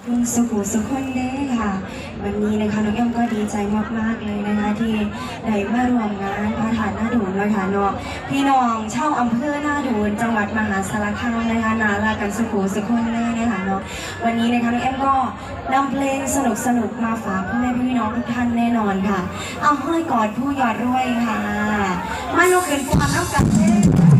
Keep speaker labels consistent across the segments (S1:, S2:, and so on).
S1: คุณสุขุสุขคนเด้ค่ะ วันนี้นะคะน้องเอ็มก็ดีใจมากๆเลยนะคะ ที่ได้มารวมงานพระธาตุหน้าดูนแล้วค่ะเนาะพี่น้องเช่าอำเภอหน้าดูนจังหวัดมหาสารคามนะคะนาลากันสุขุสุขคนเลยนะคะเนาะวันนี้นะคะน้องเอ็มก็นำเพลงสนุกๆมาฝากพ่อแม่พี่น้องทุกท่านแน่นอนค่ะ เอาห้อยกอดผู้ยอดรวยค่ะมาลุกขึ้นฟังน้ำกันเด้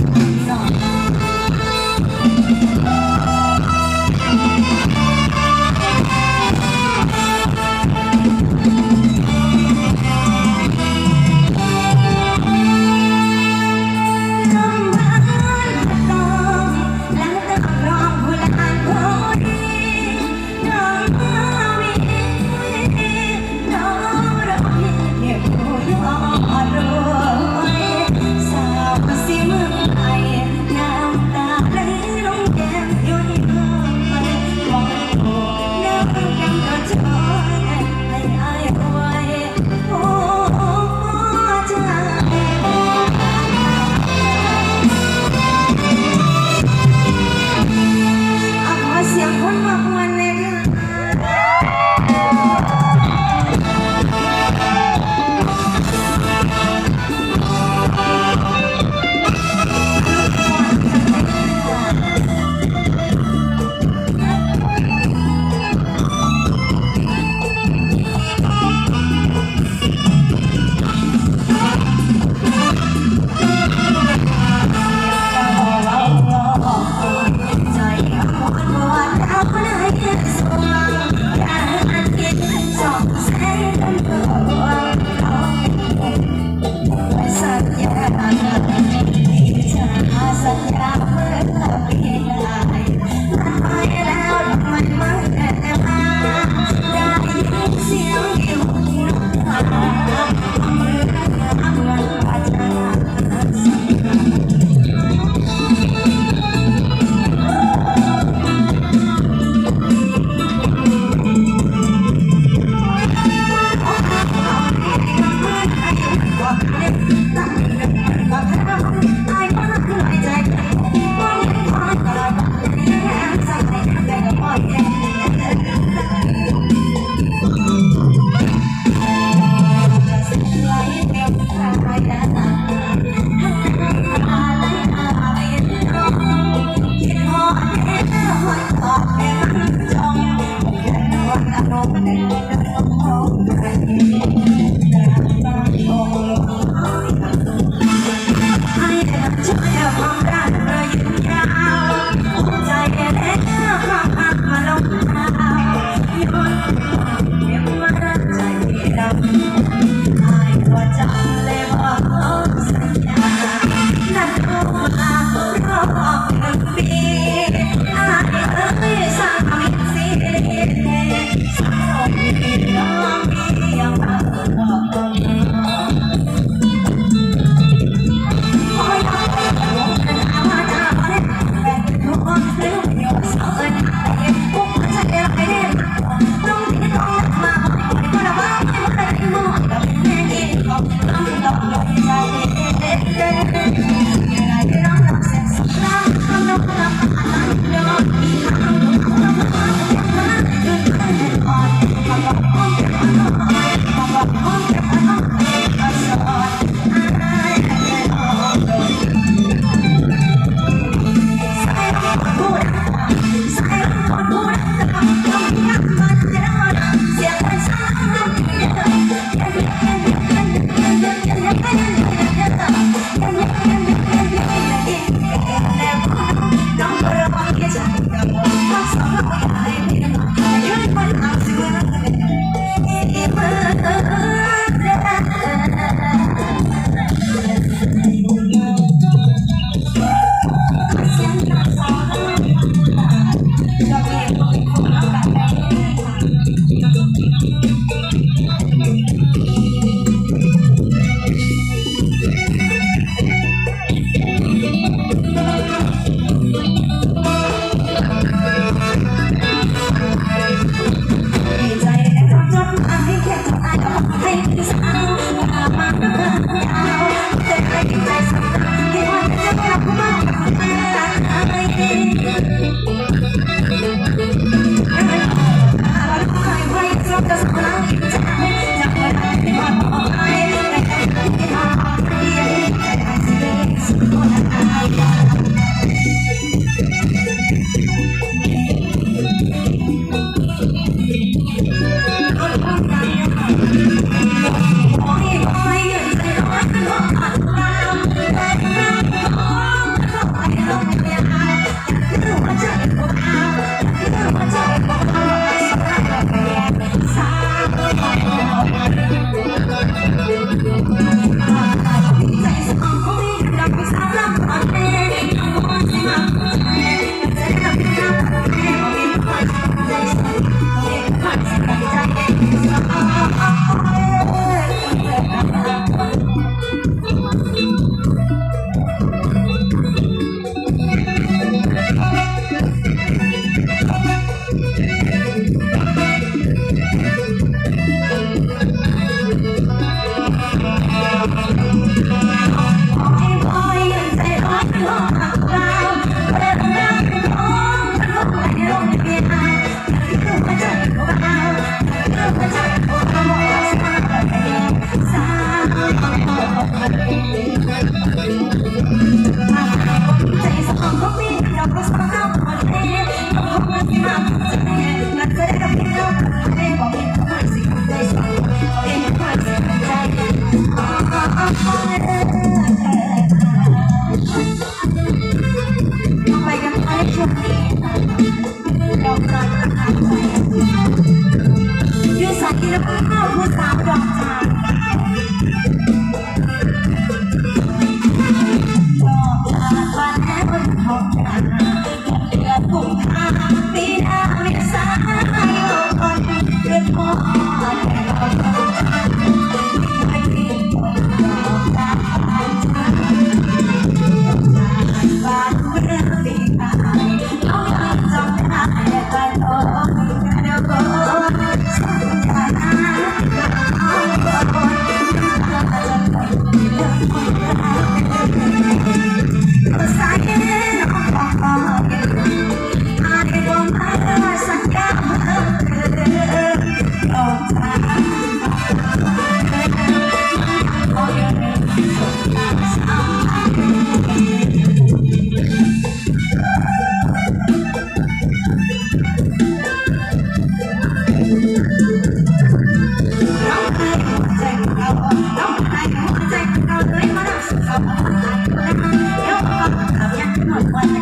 S1: Warna.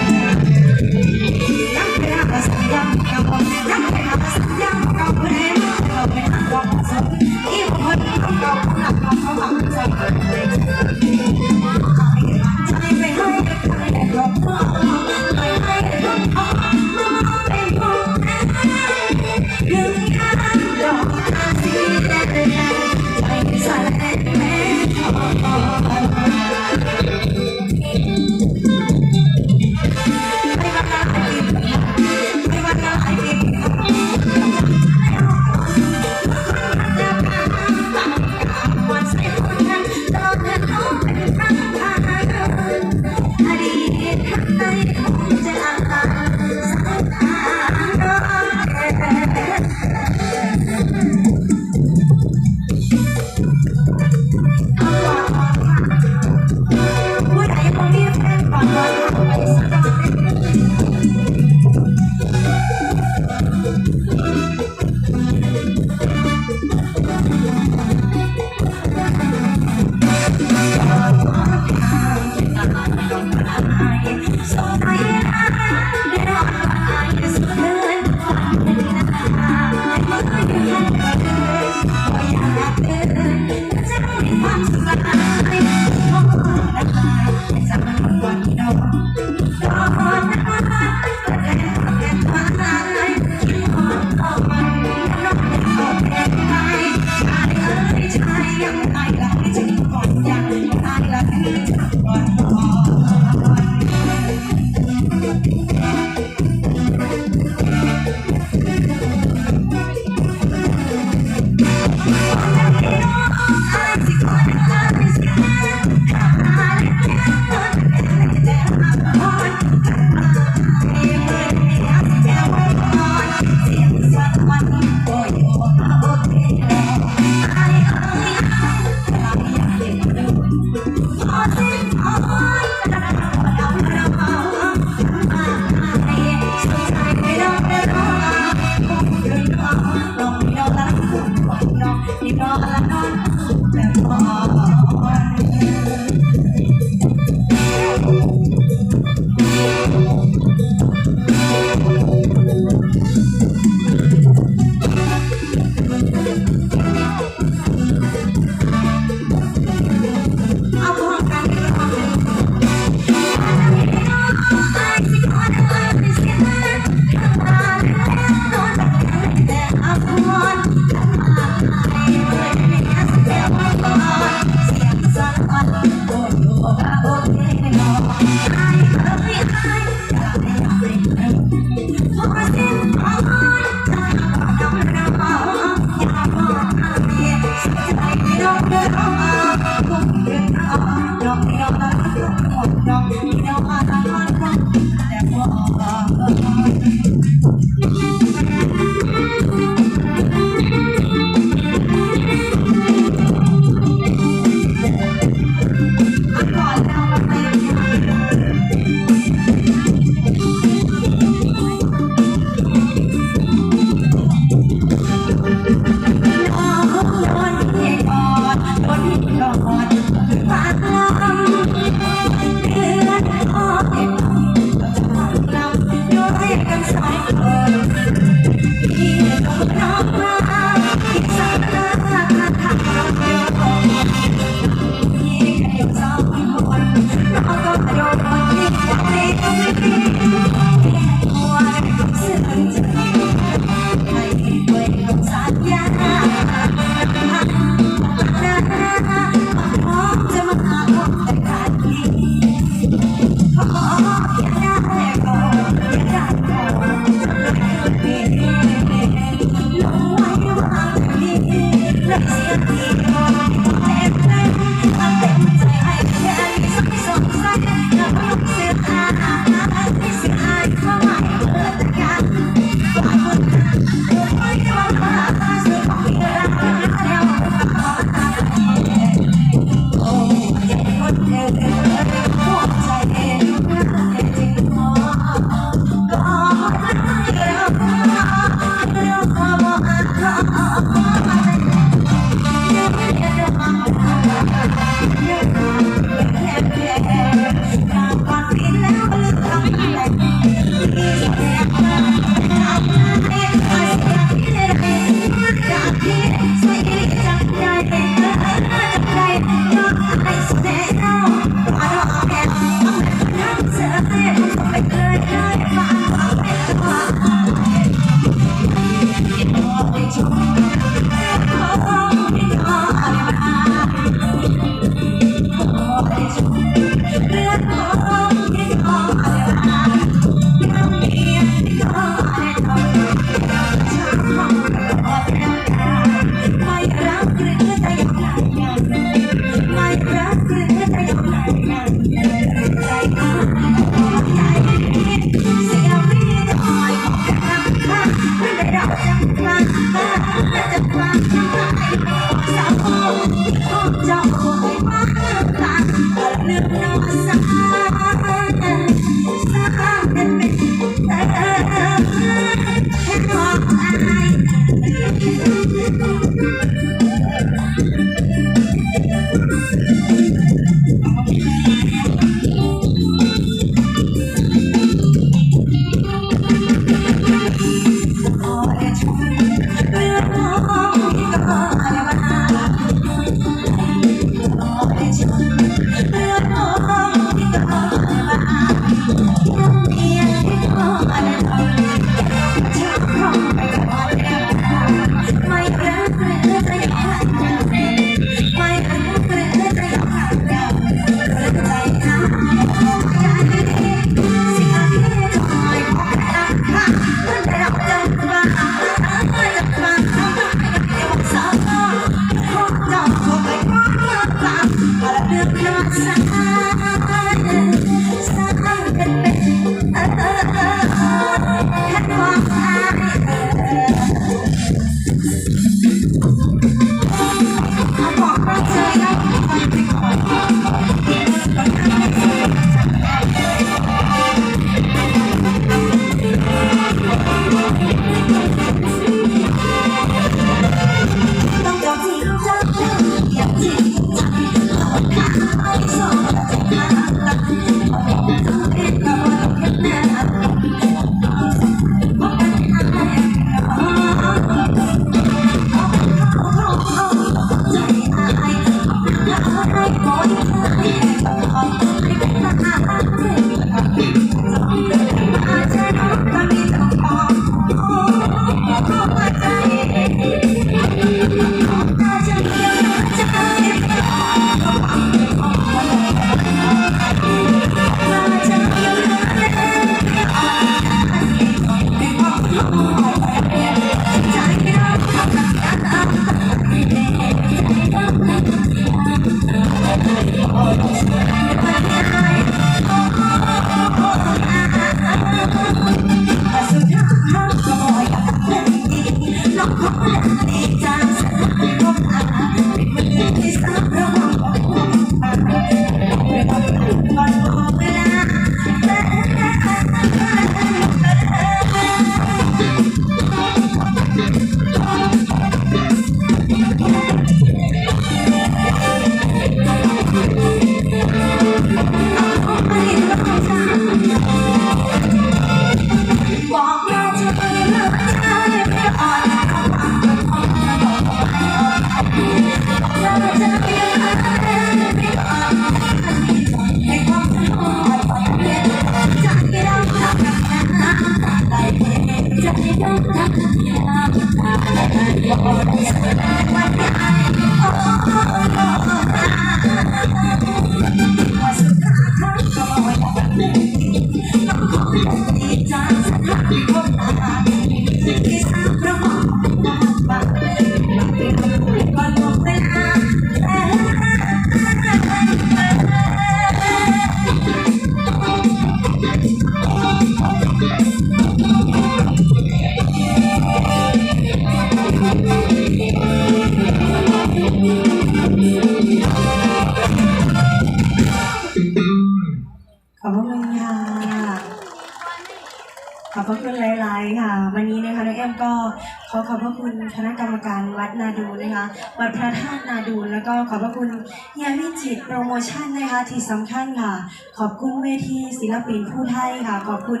S1: คณะกรรมการวัดนาดูนะคะวัดพระธาตุนาดูแล้วก็ขอบพระคุณเฮียวิจิตโปรโมชั่นนะคะที่สำคัญค่ะ ขอบคุณเวทีศิลปินผู้ไทยค่ะ ขอบคุณ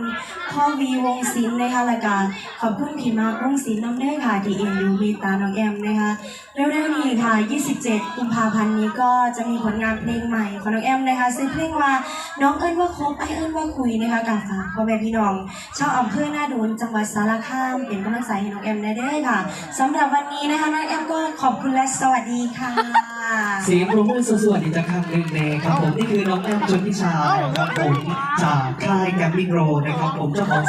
S1: พ่อวีวงศิลป์นะคะและการขอบคุณพี่มาวงศิลป์น้ำเด้ค่ะที่เอ็นดูมตตาน้องแอมนะคะเร็วๆนี้ค่ะ 27 กุมภาพันธ์นี้ก็จะมีผลงานเพลงใหม่ของน้องแอมนะคะซึ่งเพลงว่าน้องเอิ้นว่าคบไอเอิ้นว่าคุยนะคะกับฝากพ่อแม่พี่น้องชาวอำเภอหน้าดูนจังหวัดสารคามเป็นกำลังใจให้น้องแอมได้เด้ค่ะสำหรับวันนี้นะคะน้องแอมก็ขอบคุณและสวัสดีค่ะ
S2: เสียงปรบมือสวดๆอีกจะครั้งหนึ่งนครับผมนี่คือน้องแอมชนทิชานะครับผมจากค่ายแกมมิโกรนะครับผมเจ้าของ